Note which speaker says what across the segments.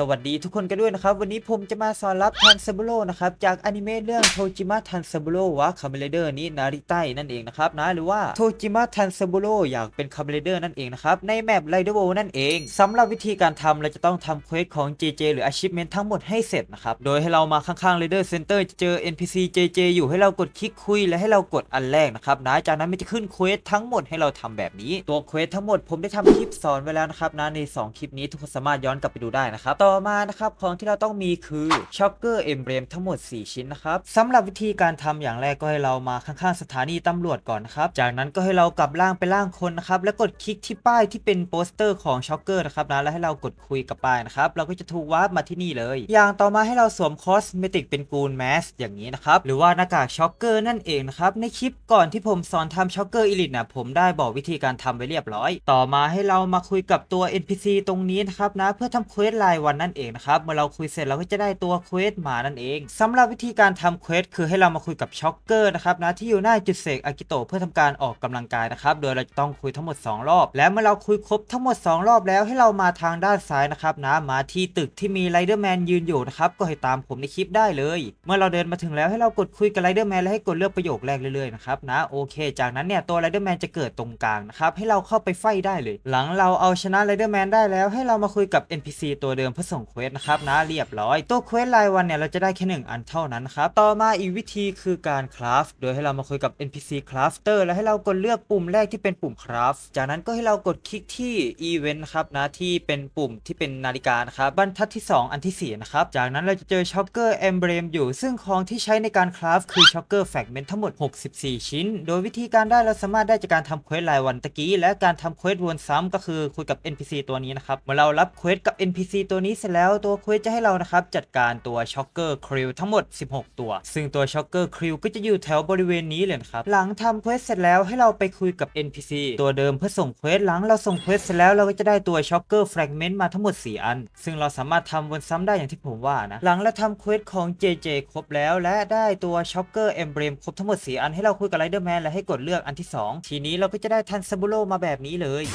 Speaker 1: สวัสดีทุกคนกันด้วยนะครับ วันนี้ผมจะมาสอนรับทันเซบุโ o นะครับ จากอนิเมะเรื่องโทจิมะทันเซบุโ o วะคาเมเลเดอร์นี้นาริไตนั่นเองนะครับนะหรือว่าโทจิมะทันเซบุโ o อยากเป็นคาเมเลเดอร์นั่นเองนะครับ ในแมปไรเดอร์โวนั่นเองสำหรับวิธีการทำเราจะต้องทำเควสของ JJ หรือ Achievement ทั้งหมดให้เสร็จนะครับ โดยให้เรามาข้างๆ Raider Center จะเจอ NPC JJ อยู่ให้เรากดคลิกคุยและให้เรากดอันแรกนะครับนะจากนั้นมันจะขึ้นเควสทั้งหมดให้เราทำแบบนี้ตัวเควสทั้งหมดผมได้ทำคลิปสอนไว้แล้วนะครับนะใน 2 คลิปนี้ทุกคนสามารถย้อนกลับไปดูได้นะครับต่อ่อมานะครับของที่เราต้องมีคือช็อกเกอร์เอมเบรมทั้งหมด 4 ชิ้นนะครับสำหรับวิธีการทำอย่างแรกก็ให้เรามาข้างๆสถานีตำรวจก่อนนะครับจากนั้นก็ให้เรากลับร่างไปร่างคนนะครับแล้วกดคลิกที่ป้ายที่เป็นโปสเตอร์ของช็อกเกอร์นะครับนะแล้วให้เรากดคุยกับป้ายนะครับเราก็จะถูกวาร์ปมาที่นี่เลย อย่างต่อมาให้เราสวมคอสเมติกเป็นกูนแมสอย่างนี้นะครับหรือว่าหน้ากากช็อกเกอร์นั่นเองนะครับในคลิปก่อนที่ผมสอนทำช็อกเกอร์อีลิทนะผมได้บอกวิธีการทำไว้เรียบร้อย ต่อมาให้เรามาคุยกับตัว NPC ตรงนี้นะครับนะเพื่อทำเควสรายวันนั่นเองนะครับเมื่อเราคุยเสร็จเราก็จะได้ตัวเควสมานั่นเองสำหรับวิธีการทำเควสคือให้เรามาคุยกับช็อกเกอร์นะครับนะที่อยู่หน้าจุดเสกอากิโตเพื่อทำการออกกำลังกายนะครับโดยเราจะต้องคุยทั้งหมด 2 รอบ และเมื่อเราคุยครบทั้งหมด 2 รอบแล้วให้เรามาทางด้านซ้ายนะครับนะมาที่ตึกที่มีไรเดอร์แมนยืนอยู่นะครับก็ให้ตามผมในคลิปได้เลย เมื่อเราเดินมาถึงแล้วให้เรากดคุยกับไรเดอร์แมนและให้กดเลือกประโยคแรกเรื่อยๆนะครับนะโอเค จากนั้นเนี่ยตัวไรเดอร์แมนจะเกิดตรงกลางนะครับให้เราเข้าไปไฟได้เลย หลังเราเอาชนะไรเดอร์แมนได้แล้ว ให้เรามาคุยกับ NPC ตัวเดิมเพื่อส่งเควสนะครับนะเรียบร้อย ตัวเควสรายวันเนี่ยเราจะได้แค่หนึ่งอันเท่านั้นครับต่อมาอีกวิธีคือการคราฟโดยให้เรามาคุยกับ NPC Crafter แล้วให้เรากดเลือกปุ่มแรกที่เป็นปุ่มคราฟจากนั้นก็ให้เรากดคลิกที่ Event นะครับนะที่เป็นปุ่มที่เป็นนาฬิกานะครับบรรทัดที่ 2 อันที่4นะครับจากนั้นเราจะเจอช็อ k เกอร์เอมเบรมอยู่ ซึ่งของที่ใช้ในการคราฟคือช็อ k เกอร์แฟกเมนต์ทั้งหมด 64 ชิ้น โดยวิธีการได้เราสามารถได้จากการทำเควสรายวันตะกี้และการทำเควสวนซ้ำก็คือคุยกับ NPC ตัวนี้นะครับเมื่อเรารับเควสกับ NPC ตัวนี้เสร็จแล้วตัวเควสจะให้เรานะครับจัดการตัวช็อ k เกอร์คริวทั้งหมด 16 ตัว ซึ่งตัวช็อ k เกอร์คริวก็จะอยู่แถวบริเวณนี้เลยครับหลังทำเควสเสร็จแล้วให้เราไปคุยกับ NPC ตัวเดิมเพื่อส่งเควสหลังเราส่งเควสเสร็จแล้วเราก็จะได้ตัวช็อ k เกอร์แฟกเมนต์มาทั้งหมด 4 อัน ซึ่งเราสามารถทำวนซ้ำได้อย่างที่ผมว่านะหลังเราทำเควสของ JJ ครบแล้ว และได้ตัวช็อ k เกอร์เอมเบรมครบทั้งหมด 4 อันให้เราคุยกับไรเดอร์แมนและให้กดเลือกอันที่ 2 ทีนี้เราก็จะได้ทันซาบุโ o มาแบบนี้เลย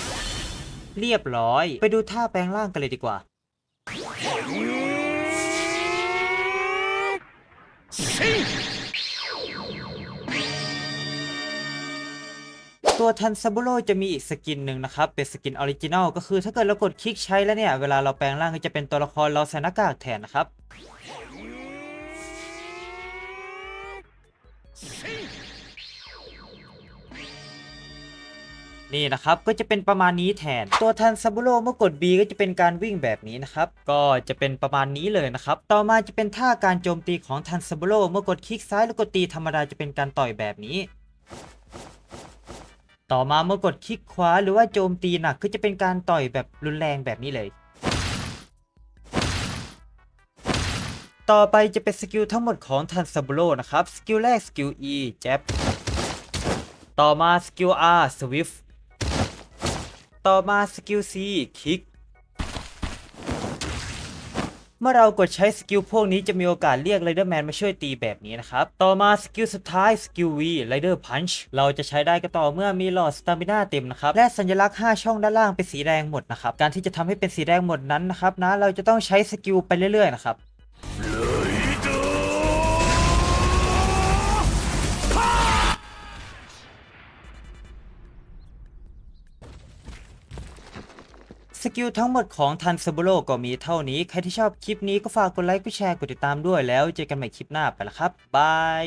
Speaker 1: เรียบร้อย ไปดูท่าแปลงร่างกันเลยดีกว่า ตัวทันซาบุโ o จะมีอีกสกินหนึ่งนะครับ เป็นสกินออริจินอลก็คือถ้าเกิดเรากดคลิกใช้แล้วเนี่ย เวลาเราแปลงร่างก็จะเป็นตัวละครเราใส่หน้ากากแทนนะครับ นี่นะครับก็จะเป็นประมาณนี้แทน ตัวทันซาบุโ o เมื่อกด B ก็จะเป็นการวิ่งแบบนี้นะครับก็จะเป็นประมาณนี้เลยนะครับต่อมาจะเป็นท่าการโจมตีของทันซาบุโ o เมื่อกดคลิกซ้ายแล้วกดตีธรรมดาจะเป็นการต่อยแบบนี้ ต่อมาเมื่อกดคลิกขวาหรือว่าโจมตีหนักก็จะเป็นการต่อยแบบรุนแรงแบบนี้เลยต่อไปจะเป็นสกิลทั้งหมดของทันซาบุโ o นะครับ สกิลแรกสกิล E แจ็บต่อมาสกิล R Swift ต่อมาสกิล C คิก เมื่อเรากดใช้สกิลพวกนี้จะมีโอกาสเรียกไรเดอร์แมนมาช่วยตีแบบนี้นะครับ ต่อมาสกิลสุดท้ายสกิล V ไรเดอร์พันช์เราจะใช้ได้ก็ต่อเมื่อมีหลอดสตามิน่าเต็มนะครับ และสัญลักษณ์ 5 ช่องด้านล่างเป็นสีแดงหมดนะครับ การที่จะทำให้เป็นสีแดงหมดนั้นนะครับนะเราจะต้องใช้สกิลไปเรื่อยๆนะครับ สกิลทั้งหมดของทันซาบุโรก็มีเท่านี้ ใครที่ชอบคลิปนี้ก็ฝากกดไลค์กดแชร์กดติดตามด้วยแล้วเจอกันใหม่คลิปหน้าไปละครับบาย